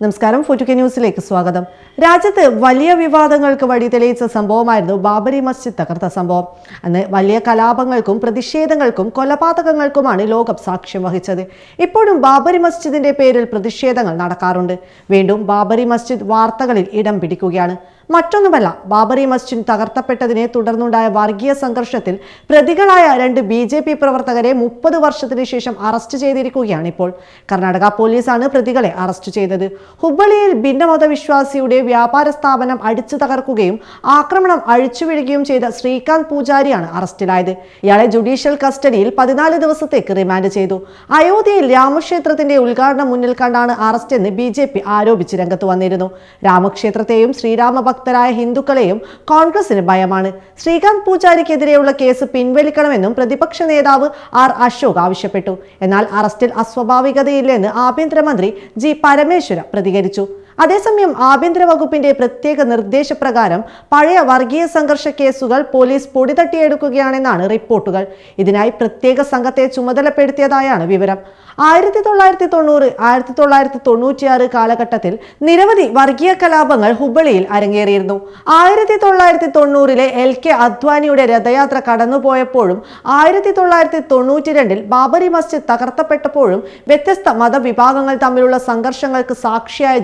നമസ്കാരം ഫോർട്ടുകെ ന്യൂസിലേക്ക് സ്വാഗതം. രാജ്യത്ത് വലിയ വിവാദങ്ങൾക്ക് വഴി തെളിയിച്ച സംഭവമായിരുന്നു ബാബരി മസ്ജിദ് തകർത്ത സംഭവം. അന്ന് വലിയ കലാപങ്ങൾക്കും പ്രതിഷേധങ്ങൾക്കും കൊലപാതകങ്ങൾക്കുമാണ് ലോകം സാക്ഷ്യം വഹിച്ചത്. ഇപ്പോഴും ബാബരി മസ്ജിദിന്റെ പേരിൽ പ്രതിഷേധങ്ങൾ നടക്കാറുണ്ട്. വീണ്ടും ബാബരി മസ്ജിദ് വാർത്തകളിൽ ഇടം പിടിക്കുകയാണ്. മറ്റൊന്നുമല്ല ബാബറി മസ്ജിദ് തകർത്തപ്പെട്ടതിനെ തുടർന്നുണ്ടായ വർഗീയ സംഘർഷത്തിൽ പ്രതികളായ രണ്ട് ബി ജെ പി പ്രവർത്തകരെ മുപ്പത് വർഷത്തിന് ശേഷം അറസ്റ്റ് ചെയ്തിരിക്കുകയാണ് ഇപ്പോൾ. കർണാടക പോലീസാണ് പ്രതികളെ അറസ്റ്റ് ചെയ്തത്. ഹുബ്ബളിയിൽ ഭിന്നമത വിശ്വാസിയുടെ വ്യാപാര സ്ഥാപനം അടിച്ചു തകർക്കുകയും ആക്രമണം അഴിച്ചുവിടുകയും ചെയ്ത ശ്രീകാന്ത് പൂജാരിയാണ് അറസ്റ്റിലായത്. ഇയാളെ ജുഡീഷ്യൽ കസ്റ്റഡിയിൽ പതിനാല് ദിവസത്തേക്ക് റിമാൻഡ് ചെയ്തു. അയോധ്യയിൽ രാമക്ഷേത്രത്തിന്റെ ഉദ്ഘാടനം മുന്നിൽ കണ്ടാണ് അറസ്റ്റ് എന്ന് ബി ആരോപിച്ച് രംഗത്ത് വന്നിരുന്നു. രാമക്ഷേത്രത്തെയും ശ്രീരാമ ഭക്തരായ ഹിന്ദുക്കളെയും കോൺഗ്രസിന് ഭയമാണ്. ശ്രീകാന്ത് പൂജാരിക്കെതിരെയുള്ള കേസ് പിൻവലിക്കണമെന്നും പ്രതിപക്ഷ നേതാവ് ആർ അശോക് ആവശ്യപ്പെട്ടു. എന്നാൽ അറസ്റ്റിൽ അസ്വാഭാവികതയില്ലെന്ന് ആഭ്യന്തരമന്ത്രി ജി പരമേശ്വര പ്രതികരിച്ചു. അതേസമയം ആഭ്യന്തര വകുപ്പിന്റെ പ്രത്യേക നിർദ്ദേശപ്രകാരം പഴയ വർഗീയ സംഘർഷ കേസുകൾ പോലീസ് പൊടിതട്ടിയെടുക്കുകയാണെന്നാണ് റിപ്പോർട്ടുകൾ. ഇതിനായി പ്രത്യേക സംഘത്തെ ചുമതലപ്പെടുത്തിയതായാണ് വിവരം. ആയിരത്തി തൊള്ളായിരത്തി തൊണ്ണൂറ് ആയിരത്തി തൊള്ളായിരത്തി തൊണ്ണൂറ്റിയാറ് കാലഘട്ടത്തിൽ നിരവധി വർഗീയ കലാപങ്ങൾ ഹുബളിയിൽ അരങ്ങേറിയിരുന്നു. ആയിരത്തി തൊള്ളായിരത്തി തൊണ്ണൂറിലെ എൽ കെ അദ്വാനിയുടെ രഥയാത്ര കടന്നുപോയപ്പോഴും ആയിരത്തി തൊള്ളായിരത്തി തൊണ്ണൂറ്റി രണ്ടിൽ ബാബരി മസ്ജിദ് തകർത്തപ്പെട്ടപ്പോഴും വ്യത്യസ്ത മതവിഭാഗങ്ങൾ തമ്മിലുള്ള സംഘർഷങ്ങൾക്ക് സാക്ഷിയായ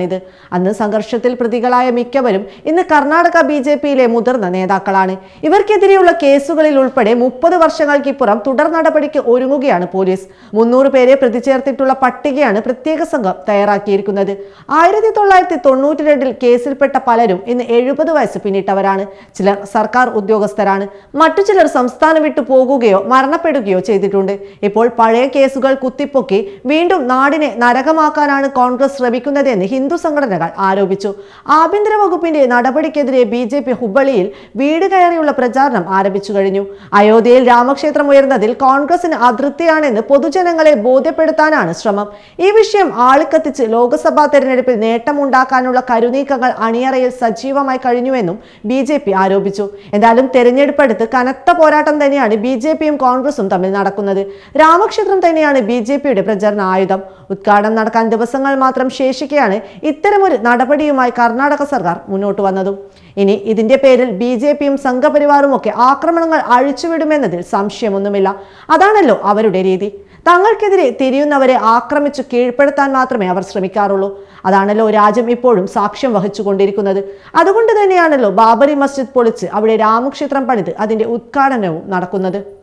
ജില്ലയാണിത് അന്ന് സംഘർഷത്തിൽ പ്രതികളായ മിക്കവരും ഇന്ന് കർണാടക ബി ജെ പിയിലെ മുതിർന്ന നേതാക്കളാണ്. ഇവർക്കെതിരെയുള്ള കേസുകളിൽ ഉൾപ്പെടെ മുപ്പത് വർഷങ്ങൾക്കിപ്പുറം തുടർ നടപടിക്ക് ഒരുങ്ങുകയാണ് പോലീസ്. മുന്നൂറ് പേരെ പ്രതിചേർത്തിട്ടുള്ള പട്ടികയാണ് പ്രത്യേക സംഘം തയ്യാറാക്കിയിരിക്കുന്നത്. ആയിരത്തി തൊള്ളായിരത്തി തൊണ്ണൂറ്റി രണ്ടിൽ കേസിൽപ്പെട്ട പലരും ഇന്ന് എഴുപത് വയസ്സ് പിന്നിട്ടവരാണ്. ചിലർ സർക്കാർ ഉദ്യോഗസ്ഥരാണ്. മറ്റു ചിലർ സംസ്ഥാനം വിട്ടു പോകുകയോ മരണപ്പെടുകയോ ചെയ്തിട്ടുണ്ട്. ഇപ്പോൾ പഴയ കേസുകൾ കുത്തിപ്പൊക്കി വീണ്ടും നാടിനെ നരകമാക്കാനാണ് കോൺഗ്രസ് ശ്രമിക്കുന്നതെന്ന് ഹിന്ദു സംഘടനകൾ ആരോപിച്ചു. ആഭ്യന്തര വകുപ്പിന്റെ നടപടിക്കെതിരെ ബി ജെ പി ഹുബളിയിൽ വീട് കയറിയുള്ള പ്രചാരണം ആരംഭിച്ചു കഴിഞ്ഞു. അയോധ്യയിൽ രാമക്ഷേത്രം ഉയർന്നതിൽ കോൺഗ്രസിന് അതൃപ്തിയാണെന്ന് പൊതുജനങ്ങളെ ബോധ്യപ്പെടുത്താനാണ് ശ്രമം. ഈ വിഷയം ആളിക്കത്തിച്ച് ലോക്സഭാ തെരഞ്ഞെടുപ്പിൽ നേട്ടമുണ്ടാക്കാനുള്ള കരുനീക്കങ്ങൾ അണിയറയിൽ സജീവമായി കഴിഞ്ഞുവെന്നും ബി ജെ പി ആരോപിച്ചു. എന്തായാലും തെരഞ്ഞെടുപ്പെടുത്ത് കനത്ത പോരാട്ടം തന്നെയാണ് ബി ജെ പിയും കോൺഗ്രസും തമ്മിൽ നടക്കുന്നത്. രാമക്ഷേത്രം തന്നെയാണ് ബി ജെ പിയുടെ പ്രചരണ ആയുധം. ഉദ്ഘാടനം നടക്കാൻ ദിവസങ്ങൾ മാത്രം ശേഷിക്കെയാണ് ഇത്തരമൊരു നടപടിയുമായി കർണാടക സർക്കാർ മുന്നോട്ട് വന്നതും. ഇനി ഇതിന്റെ പേരിൽ ബി ജെ പിയും സംഘപരിവാറും ഒക്കെ ആക്രമണങ്ങൾ അഴിച്ചുവിടുമെന്നതിൽ സംശയമൊന്നുമില്ല. അതാണല്ലോ അവരുടെ രീതി. തങ്ങൾക്കെതിരെ തിരിയുന്നവരെ ആക്രമിച്ചു കീഴ്പ്പെടുത്താൻ മാത്രമേ അവർ ശ്രമിക്കാറുള്ളൂ. അതാണല്ലോ രാജ്യം ഇപ്പോഴും സാക്ഷ്യം വഹിച്ചുകൊണ്ടിരിക്കുന്നത്. അതുകൊണ്ട് തന്നെയാണല്ലോ ബാബരി മസ്ജിദ് പൊളിച്ച് അവിടെ രാമക്ഷേത്രം പണിത് അതിന്റെ ഉദ്ഘാടനവും നടക്കുന്നത്.